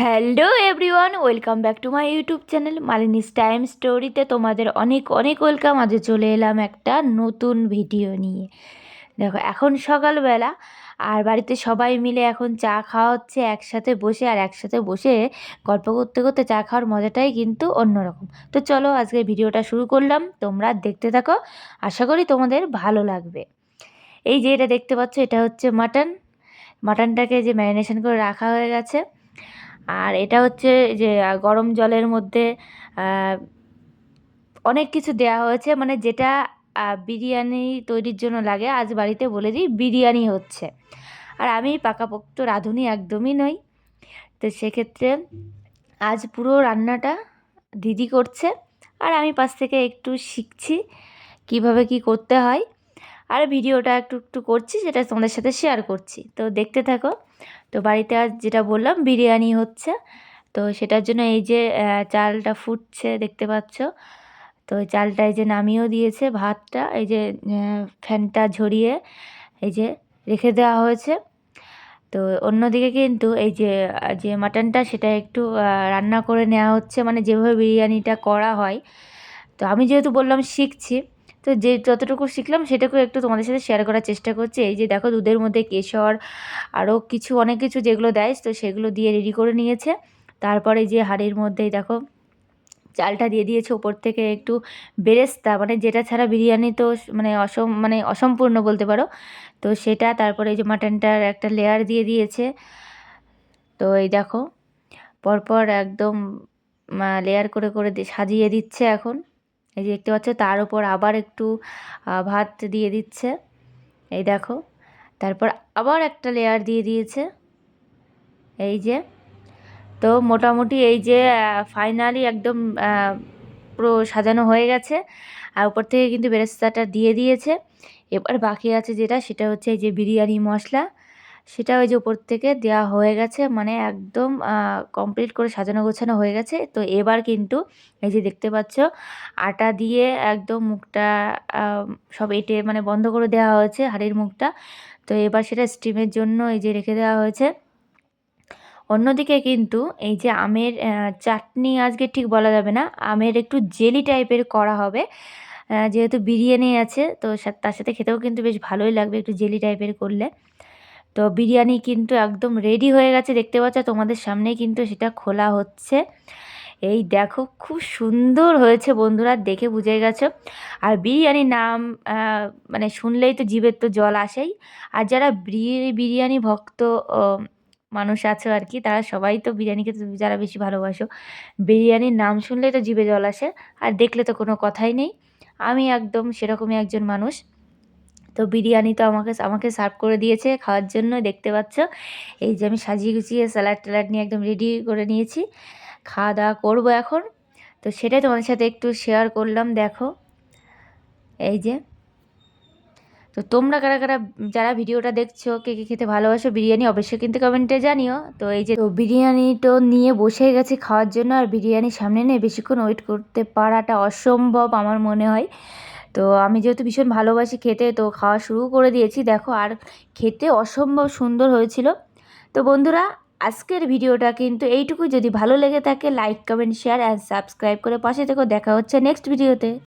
Hello everyone, welcome back to my YouTube channel Malini's time স্টোরিতে তোমাদের অনেক অনেক ওয়েলকাম। আজ চলে এলাম একটা নতুন ভিডিও নিয়ে। দেখো, এখন সকালবেলা আর বাড়িতে সবাই মিলে এখন চা খাওয়া হচ্ছে একসাথে বসে আর একসাথে বসে গল্প করতে করতে চা খাওয়ার মজাটাই কিন্তু অন্যরকম। তো চলো আজকে ভিডিওটা শুরু করলাম, তোমরা দেখতে থাকো, আশা করি তোমাদের ভালো লাগবে। এই যে এটা দেখতে পাচ্ছ, এটা হচ্ছে মাটন। মাটনটাকে যে ম্যারিনেশন করে রাখা হয়ে গেছে। আর এটা হচ্ছে যে গরম জলের মধ্যে অনেক কিছু দেওয়া হয়েছে। মানে যেটা বিরিয়ানি তৈরির জন্য লাগে, আজ বাড়িতে বলে দিই, বিরিয়ানি হচ্ছে। আর আমি পাকাপোক্ত রাঁধুনি একদমই নই। তো সেক্ষেত্রে আজ পুরো রান্নাটা দিদি করছে। আর আমি পাশ থেকে একটু শিখছি কীভাবে কি করতে হয়। আর ভিডিওটা একটু একটু করছি, যেটা তোমাদের সাথে শেয়ার করছি। তো দেখতে থাকো। তো বাড়িতে আজ যেটা বললাম, বিরিয়ানি হচ্ছে। তো সেটার জন্য এই যে চালটা ফুটছে, দেখতে পাচ্ছ? তো চালটা এই যে নামিয়েও দিয়েছে ভাতটা, এই যে ফ্যানটা ঝরিয়ে এই যে রেখে দেওয়া হয়েছে। তো অন্যদিকে কিন্তু এই যে যে মাটনটা সেটা একটু রান্না করে নেওয়া হচ্ছে মানে যেভাবে বিরিয়ানিটা করা হয়। তো আমি যেহেতু বললাম শিখছি তো যে যতটুকু শিখলাম সেটাকে একটু তোমাদের সাথে শেয়ার করার চেষ্টা করছি। এই যে দেখো দুধের মধ্যে কেশর আরও কিছু, অনেক কিছু যেগুলো দেয়, তো সেগুলো দিয়ে রেডি করে নিয়েছে। তারপরে যে হাঁড়ির মধ্যেই দেখো চালটা দিয়ে দিয়েছে ওপর থেকে একটু বেরেস্তা মানে যেটা ছাড়া বিরিয়ানি তো মানে অসম মানে অসম্পূর্ণ বলতে পারো। তো সেটা, তারপরে এই যে মাটনটার একটা লেয়ার দিয়ে দিয়েছে। তো এই দেখো, পরপর একদম লেয়ার করে করে সাজিয়ে দিচ্ছে এখন। এই যে দেখতে পাচ্ছ, তার উপর আবার একটু ভাত দিয়ে দিচ্ছে। এই দেখো, তারপর আবার একটা লেয়ার দিয়ে দিয়েছে। এই যে, তো মোটামুটি এই যে ফাইনালি একদম পুরো সাজানো হয়ে গেছে। আর উপর থেকে কিন্তু বেরেস্তাটা দিয়ে দিয়েছে। এবার বাকি আছে যেটা, সেটা হচ্ছে এই যে বিরিয়ানি মশলা। সেটা ওই যে উপর থেকে দেওয়া হয়ে গেছে মানে একদম কমপ্লিট করে সাজানো গোছানো হয়ে গেছে। তো এবার কিন্তু এই যে দেখতে পাচ্ছ, আটা দিয়ে একদম মুখটা সব এটে মানে বন্ধ করে দেওয়া হয়েছে হাড়ির মুখটা। তো এবার সেটা স্টিমের জন্য এই যে রেখে দেওয়া হয়েছে। অন্যদিকে কিন্তু এই যে আমের চাটনি আজকে ঠিক বলা যাবে না, আমের একটু জেলি টাইপের করা হবে। যেহেতু বিরিয়ানি আছে, তো তার সাথে খেতেও কিন্তু বেশ ভালোই লাগবে একটু জেলি টাইপের করলে। তো বিরিয়ানি কিন্তু একদম রেডি হয়ে গেছে, দেখতে পাচ্ছ? তোমাদের সামনেই কিন্তু সেটা খোলা হচ্ছে। এই দেখো, খুব সুন্দর হয়েছে বন্ধুরা, দেখে বুঝে গেছো। আর বিরিয়ানির নাম মানে শুনলেই তো জীবের তো জল আসেই। আর যারা বিরিয়ানি ভক্ত মানুষ আছো আর কি, তারা সবাই তো বিরিয়ানি খেতে যারা বেশি ভালোবাসো, বিরিয়ানির নাম শুনলেই তো জীবে জল আসে। আর দেখলে তো কোনো কথাই নেই। আমি একদম সেরকমই একজন মানুষ। তো বিরিয়ানি তো আমাকে আমাকে সার্ভ করে দিয়েছে খাওয়ার জন্য দেখতে পাচ্ছ? এই যে আমি সাজিয়ে গুছিয়ে স্যালাড ট্যালাড নিয়ে একদম রেডি করে নিয়েছি। খাওয়া দাওয়া করব এখন। তো সেটাই তোমাদের সাথে একটু শেয়ার করলাম, দেখো। এই যে। তো তোমরা কারা কারা, যারা ভিডিওটা দেখছ, কে কে খেতে ভালোবাসো বিরিয়ানি, অবশ্যই কিন্তু কমেন্টে জানিও। তো এই যে, তো বিরিয়ানি তো নিয়ে বসে গেছে খাওয়ার জন্য, আর বিরিয়ানি সামনে নিয়ে বেশিক্ষণ ওয়েট করতে পারাটা অসম্ভব আমার মনে হয়। তো আমি যেহেতু ভীষণ ভালোবাসি খেতে, তো খাওয়া শুরু করে দিয়েছি। দেখো, আর খেতে অসম্ভব সুন্দর হয়েছিল। তো বন্ধুরা, আজকের ভিডিওটা কিন্তু এইটুকু যদি ভালো লেগে থাকে like comment share and subscribe করে পাশে থেকেও দেখা হচ্ছে নেক্সট ভিডিওতে